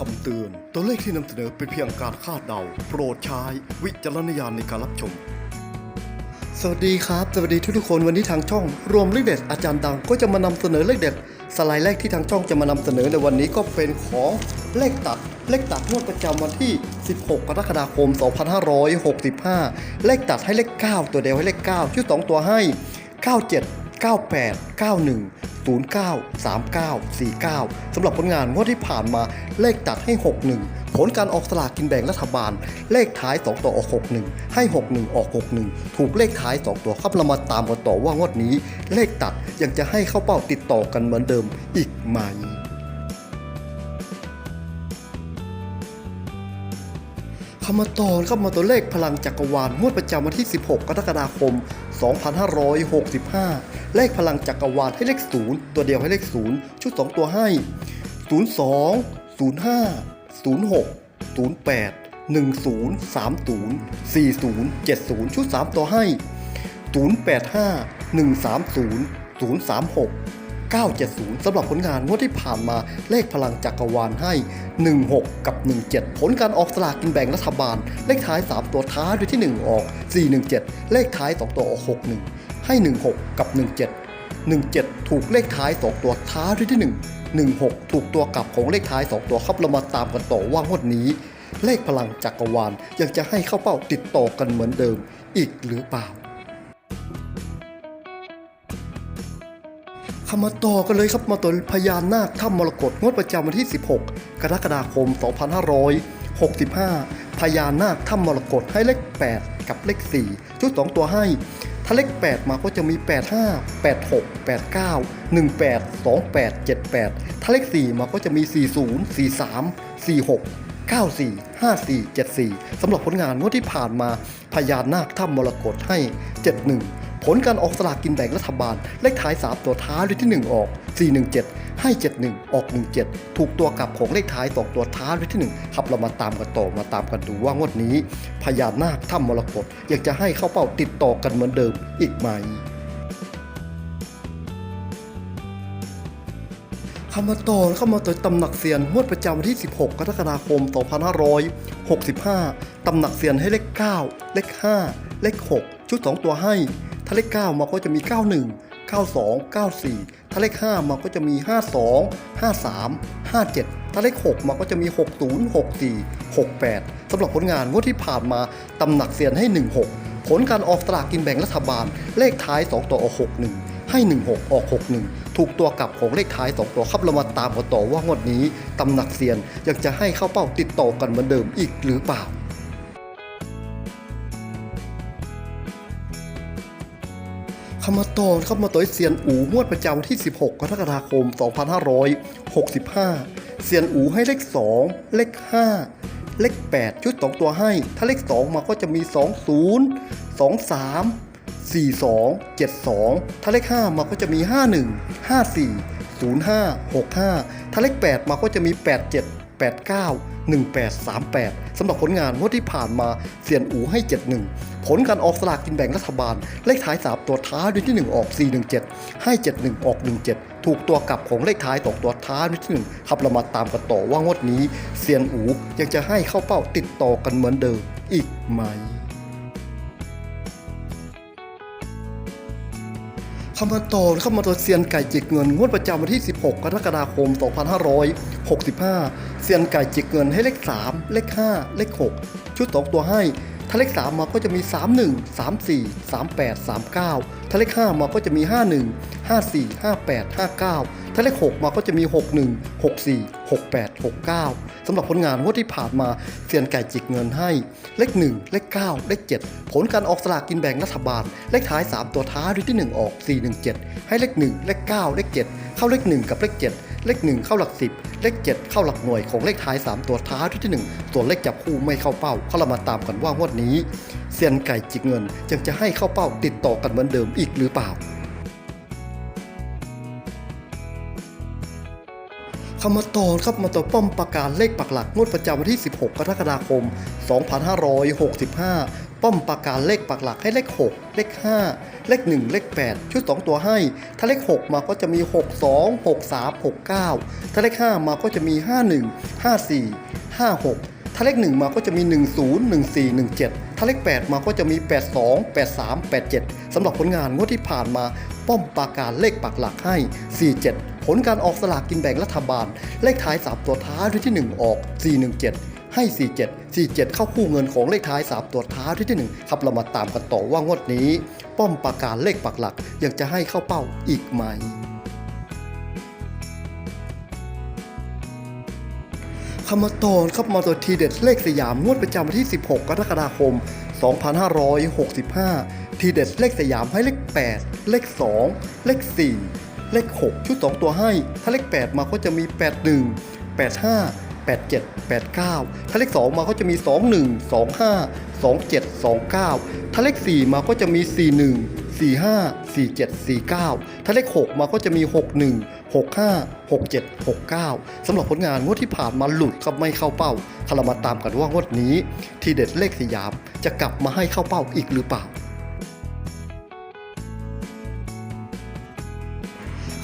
คำเตือน ตัวเลขที่นำเสนอเป็นเพียงการคาดเดา โปรดใช้วิจารณญาณในการรับชม สวัสดีครับ สวัสดีทุกๆคนวันนี้ทางช่อง รวมเลขเด็ดอาจารย์ดังก็จะมานำเสนอเลขเด็ด สไลด์แรกที่ทางช่องจะมานำเสนอในวันนี้ก็เป็นของเลขตัด เลขตัดงวดประจำวันที่ 16 กรกฎาคม 2565 เลขตัดให้เลข 9 ตัวเดียวให้เลข 9ชุด2ตัวให้ 97 98 91 09 39 49 สำหรับผลงานงวดที่ผ่านมาเลขตัดให้ 61 ผลการออกสลากกินแบ่งรัฐบาล เลขท้าย 2 ตัวออก 61 ให้ 61 ออก 61 ถูกเลขท้าย 2 ตัวครับเรามาตามกันต่อว่างวดนี้ เลขตัดยังจะให้เข้าเป้าติดต่อกันเหมือนเดิมอีกไหมคำมาต่อครับมาตัวเลขพลังจักรวาลงวดประจำวันที่ 16 กรกฎาคม 2565 เลขพลังจักกรวาลให้เลข 0 ตัวเดียวให้เลข 0 ชุด 2 ตัวให้ 02 05 06 08 10 30 40 70 ชุด 3 ตัวให้ 085 130 036 970 สำหรับผลงานงวดที่ผ่านมาเลขพลังจักรวาลให้ 16 กับ 17 ผลการออกสลากกินแบ่งรัฐบาล เลขท้าย 3 ตัวท้ายด้วยที่ 1 ออก 417 เลขท้าย 2 ตัวออก 61 ให้ 16 กับ 17 17 ถูกเลขท้าย 2 ตัวท้ายด้วยที่ 1 16 ถูกตัวกลับของเลขท้าย 2 ตัวครับเรามาตามกันต่อว่างวดนี้ เลขพลังจักรวาลยังจะให้เข้าเป้าติดต่อกันเหมือนเดิมอีกหรือเปล่าขามาต่อกันเลยครับมาต่อพญานาคถ้ำมรกตงวดประจำวันที่ 16 กรกฎาคม 2565 พญานาคถ้ำมรกตให้เลข 8 กับเลข 4 ชุด 2 ตัวให้ ถ้าเลข8 มาก็จะมี 85 86 89 18 28 78 ถ้าเลข 4 มาก็จะมี 40 43 46 94 54 74 สำหรับผลงานงวดที่ผ่านมาพญานาคถ้ำมรกตให้ 71 ผลการออกสลากกินแบ่งรัฐบาล เลขท้าย 3 ตัวท้ายด้วยที่ 1 ออก 417 ให้ 71 ออก 17 ถูกตัวกลับของเลขท้าย 2 ตัวท้ายด้วยที่ 1 ครับเรามาตามกันต่อมาตามกันดูว่างวดนี้ พญานาคถ้ำมรกตอยากจะให้เข้าเป้าติดต่อกันเหมือนเดิมอีกไหมเข้ามาต่อเข้ามาต่อตำหนักเซียนงวดประจำวันที่ 16 กรกฎาคม 2565 ตำหนักเซียนให้เลข 9 เลข 5 เลข 6 ชุด 2 ตัวให้ ถ้าเลข9มาก็จะมี 91 92 94 ถ้าเลข5มาก็จะมี 52 53 57 ถ้าเลข6มาก็จะมี 60 64 68สำหรับผลงานงวดที่ผ่านมาตำหนักเซียนให้ 16 ผลการออกสลากกินแบ่งรัฐบาล เลขท้าย 2 ตัวออก 61ให้ 16 ออก 61 ถูกตัวกลับของเลขท้าย 2 ตัวครับเรามาตามกันต่อว่างวดนี้ตำหนักเซียนยังจะให้เข้าเป้าติดต่อกันเหมือนเดิมอีกหรือเปล่าามาต่อเข้ามาต่อยเซียนอูงวดประจำที่ 16 กรกฎาคม 2565 เซียนอูให้เลข 2 เลข 5 เลข 8 ชุด 2 ตัวให้ ถ้าเลข 2 มาก็จะมี 20 23 42 72 ถ้าเลข 5 มาก็จะมี 51 54 05 65 ถ้าเลข 8 มาก็จะมี 87 89 1838 สำหรับผลงานงวดที่ผ่านมาเซียนอูให้ 71 ผลการออกสลากกินแบ่งรัฐบาล เลขท้าย 3 ตัวท้ายด้วยที่ 1 ออก 417 ให้ 71 ออก 17 ถูกตัวกลับของเลขท้าย2ตัวท้ายด้วยที่1ครับเรามาตามกันต่อว่างวดนี้เซียนอูยังจะให้เข้าเป้าติดต่อกันเหมือนเดิมอีกไหม เข้ามาตอเข้ามาตัวเซียนไก่จิกเงินงวดประจำวันที่ 16 กรกฎาคม 2565 เซียนไก่จิกเงินให้เลข 3 เลข 5 เลข 6 ชุด 2 ตัวให้ ถ้าเลข 3 มาก็จะมี 31 34 38 39 ถ้าเลข 5 มาก็จะมี 51 54 58 59 ถ้าเลข 6 มาก็จะมี 61 64 68 69ำหรับผลงานงวดที่ผ่านมาเซียนไก่จิกเงินให้ เลข 1 เลข 9 เลข 7 ผลการออกสลากกินแบ่งรัฐบาล เลขท้าย 3 ตัวท้ายด้วยที่ 1 ออก 417 ให้เลข 1 เลข 9 เลข 7 เข้าเลข 1 กับเลข 7 เลข 1 เข้าหลัก 10 เลข 7 เข้าหลักหน่วยของเลขท้าย 3 ตัวท้ายด้วยที่ 1 ส่วนเลขจับคู่ไม่เข้าเป้าเขาเรามาตามกันว่างวดนี้เซียนไก่จิกเงินยังจะให้เข้าเป้าติดต่อกันเหมือนเดิมอีกหรือเปล่า เข้ามาต่อครับมาต่อป้อมประกาศเลขปักหลักงวดประจำวันที่ 16 กรกฎาคม 2565 ป้อมปราการเลขปักหลักให้เลข 6 เลข 5 เลข 1 เลข 8 ชุด 2 ตัวให้ ถ้าเลข 6 มาก็จะมี 6 2 6 3 6 9 ถ้าเลข 5 มาก็จะมี 51 54 56 ถ้าเลข 1 มาก็จะมี 10 14 17ถ้าเลข 8 มาก็จะมี 82 83 87สำหรับผลงานงวดที่ผ่านมา ป้อมปราการเลขปักหลักให้ 47 ลการออกสลากกินแบ่งรัฐบาล เลขท้าย 3 ตัวท้ายด้วยที่ 1 ออก 417ให้ 47 47 เข้าคู่เงินของเลขท้าย 3 ตัวท้ายด้วยที่ 1 ครับเรามาตามกันต่อว่างวดนี้ ป้อมปราการเลขปักหลักยังจะให้เข้าเป้าอีกไหม คำมาตอนครับมาตัวทีเด็ดเลขสยามงวดประจำวันที่ 16 กรกฎาคม 2565 ทีเด็ดเลขสยามให้เลข 8 เลข 2 เลข 4 เลข 6 ชุด 2 ตัวให้ ถ้าเลข 8 มาก็จะมี 81 85 87 89 ถ้าเลข 2 มาก็จะมี 21 25 27 29 ถ้าเลข 4 มาก็จะมี 41 45 47 49 ถ้าเลข 6 มาก็จะมี 61 65 67 69 สำหรับผลงานงวดที่ผ่านมาหลุดครับไม่เข้าเป้าคารามาตามกันว่างวดนี้ ทีเด็ดเลขสยามจะกลับมาให้เข้าเป้าอีกหรือเปล่า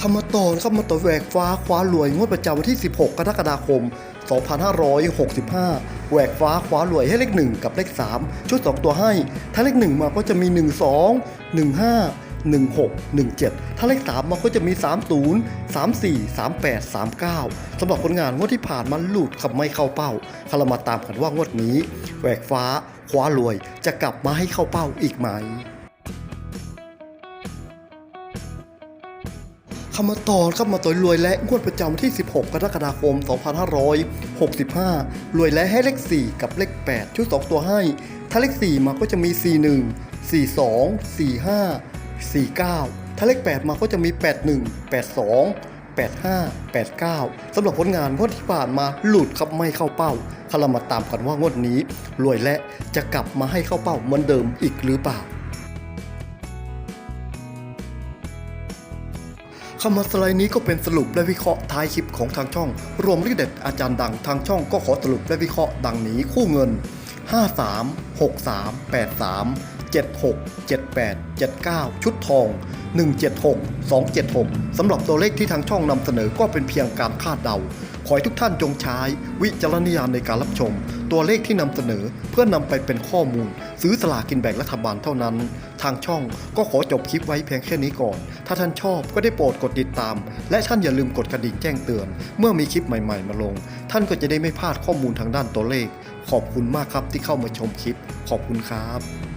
คำมาตอนครับมาต่อแหวกฟ้าคว้ารวยงวดประจำวันที่ 16 กรกฎาคม 2565 แหวกฟ้าคว้ารวยให้เลข 1 กับเลข 3 ชุด 2 ตัวให้ ถ้าเลข 1 มาก็จะมี 12 15 16 17 ถ้าเลข 3มาก็จะมี 30 34 38 39สำหรับผลงานงวดที่ผ่านมาหลุดขับไม่เข้าเป้าคารามาตามกันว่างวดนี้ แหวกฟ้าคว้ารวยจะกลับมาให้เข้าเป้าอีกไหม คำมาตอครับมาต่อยรวยและงวดประจำที่ 16 กรกฎาคม 2565 รวยและให้เลข 4 กับเลข 8 ชุด 2 ตัวให้ ถ้าเลข 4 มาก็จะมี 41 42 45 49 ถ้าเลข 8 มาก็จะมี 81 82 85 89 สำหรับผลงานงวดที่ผ่านมาหลุดครับไม่เข้าเป้าคารามาตามกันว่างวดนี้ รวยและจะกลับมาให้เข้าเป้าเหมือนเดิมอีกหรือเปล่า คำมาสไลด์นี้ก็เป็นสรุปและวิเคราะห์ท้ายคลิปของทางช่อง รวมลิขเด็ดอาจารย์ดังทางช่องก็ขอสรุปและวิเคราะห์ดังนี้คู่เงิน 53 63 83 76 78 79 ชุดทอง 176 276 สำหรับตัวเลขที่ทางช่องนำเสนอก็เป็นเพียงการคาดเดา ขอให้ทุกท่านจงใช้วิจารณญาณในการรับชม ตัวเลขที่นำเสนอเพื่อนำไปเป็นข้อมูล ซื้อสลากกินแบ่งรัฐบาลเท่านั้นางช่องก็ขอจบคลิปไว้เพียงแค่นี้ก่อน ถ้าท่านชอบก็ได้โปรดกดติดตาม และท่านอย่าลืมกดกระดิ่งแจ้งเตือน เมื่อมีคลิปใหม่ๆมาลง ท่านก็จะได้ไม่พลาดข้อมูลทางด้านตัวเลข ขอบคุณมากครับที่เข้ามาชมคลิป ขอบคุณครับ